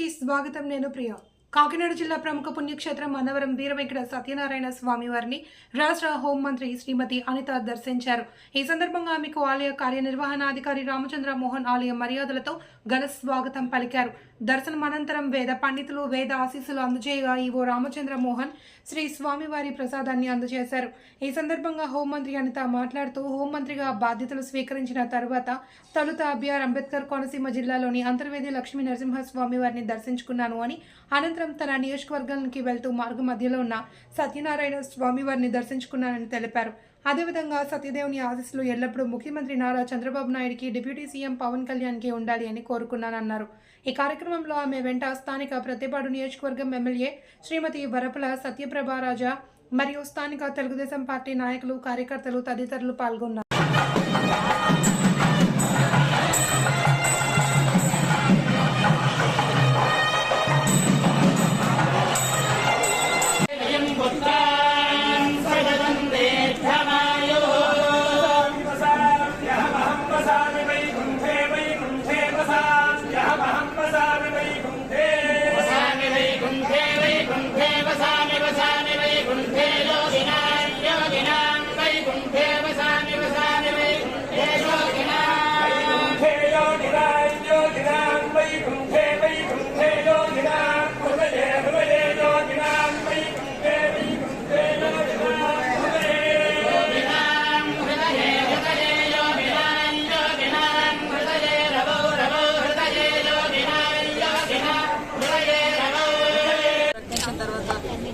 కి స్వాగతం నేను ప్రియ. కాకినాడ జిల్లా ప్రముఖ పుణ్యక్షేత్రం అన్నవరం వీరవెంకట సత్యనారాయణ స్వామి వారిని రాష్ట్ర హోంమంత్రి శ్రీమతి అనిత దర్శించారు. ఈ సందర్భంగా ఆమెకు ఆలయ కార్యనిర్వహణాధికారి రామచంద్ర మోహన్ ఆలయ మర్యాదలతో ఘన స్వాగతం పలికారు. దర్శనం అనంతరం వేద పండితులు వేద ఆశీస్సులు అందజేయగా ఈవో రామచంద్ర మోహన్ శ్రీ స్వామివారి ప్రసాదాన్ని అందజేశారు. ఈ సందర్భంగా హోంమంత్రి అనిత మాట్లాడుతూ హోంమంత్రిగా బాధ్యతలు స్వీకరించిన తర్వాత తొలుత బిఆర్ అంబేద్కర్ కోనసీమ జిల్లాలోని అంతర్వేది లక్ష్మీ నరసింహస్వామి వారిని దర్శించుకున్నాను అని అనంతరం తన నియోజకవర్గానికి వెళ్తూ మార్గ మధ్యలో ఉన్న సత్యనారాయణ స్వామి వారిని దర్శించుకున్నానని తెలిపారు. అదేవిధంగా సత్యదేవుని ఆశీస్సులు ఎల్లప్పుడూ ముఖ్యమంత్రి నారా చంద్రబాబు నాయుడికి డిప్యూటీ సీఎం పవన్ కళ్యాణ్కి ఉండాలి అని కోరుకున్నానన్నారు. ఈ కార్యక్రమంలో ఆమె వెంట స్థానిక ప్రతిపాడు నియోజకవర్గం ఎమ్మెల్యే శ్రీమతి వరపుల సత్యప్రభారాజా మరియు స్థానిక తెలుగుదేశం పార్టీ నాయకులు కార్యకర్తలు తదితరులు పాల్గొన్నారు.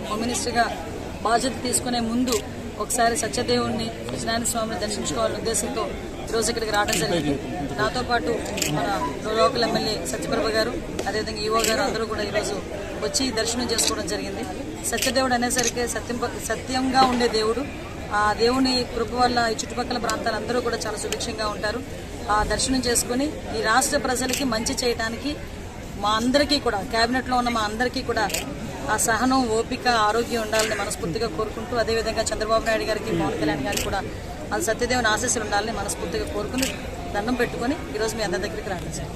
హోమ్ మినిస్టర్గా బాధ్యత తీసుకునే ముందు ఒకసారి సత్యదేవుణ్ణి సత్యనారాయణ స్వామిని దర్శించుకోవాలనే ఉద్దేశంతో ఈరోజు ఇక్కడికి రావడం జరిగింది. నాతో పాటు మన లోకల్ ఎమ్మెల్యే సత్యప్రభ గారు అదేవిధంగా ఈవో గారు అందరూ కూడా ఈరోజు వచ్చి దర్శనం చేసుకోవడం జరిగింది. సత్యదేవుడు అనేసరికి సత్యం సత్యంగా ఉండే దేవుడు. ఆ దేవుని కృప వల్ల ఈ చుట్టుపక్కల ప్రాంతాలందరూ కూడా చాలా సుభిక్షంగా ఉంటారు. ఆ దర్శనం చేసుకుని ఈ రాష్ట్ర ప్రజలకి మంచి చేయడానికి మా అందరికీ కూడా క్యాబినెట్లో ఉన్న మా అందరికీ కూడా ఆ సహనం ఓపిక ఆరోగ్యం ఉండాలని మనస్ఫూర్తిగా కోరుకుంటూ అదేవిధంగా చంద్రబాబు నాయుడు గారికి పవన్ కళ్యాణ్ గారికి కూడా అది సత్యదేవుని ఆశీస్సులు ఉండాలని మనస్ఫూర్తిగా కోరుకుని దండం పెట్టుకొని ఈరోజు మీ అందరి దగ్గరికి రావడం సార్